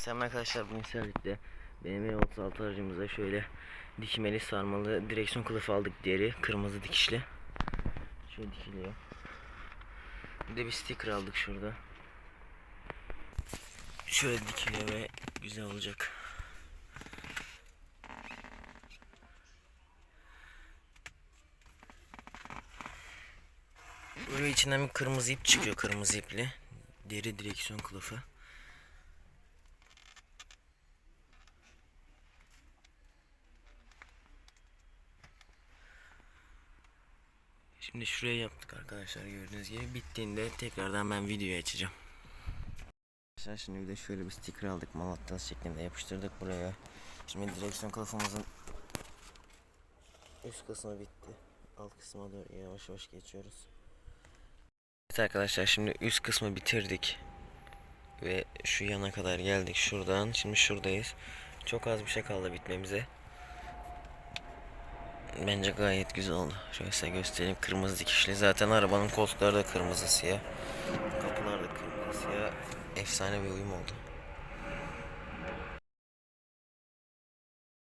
Selam arkadaşlar bugün sizlerle BMW 36 aracımıza şöyle dikmeli sarmalı direksiyon kılıfı aldık diğeri kırmızı dikişli. Şöyle dikiliyor. Bir de bir sticker aldık şurada. Şöyle dikiliyor ve güzel olacak. Böyle içinden bir kırmızı ip çıkıyor kırmızı ipli. Deri direksiyon kılıfı. Şimdi şuraya yaptık arkadaşlar gördüğünüz gibi. Bittiğinde tekrardan ben videoyu açacağım. Arkadaşlar şimdi bir de şöyle bir sticker aldık Malatya'sı şeklinde yapıştırdık buraya. Şimdi direksiyon kılıfımızın üst kısmı bitti. Alt kısma doğru yavaş yavaş geçiyoruz. Evet arkadaşlar şimdi üst kısmı bitirdik. Ve şu yana kadar geldik şuradan. Şimdi şuradayız. Çok az bir şey kaldı bitmemize. Bence gayet güzel oldu. Şöyle size göstereyim. Kırmızı dikişli. Zaten arabanın koltukları da kırmızı siyah. Kapılar da kırmızı siyah. Efsane bir uyum oldu.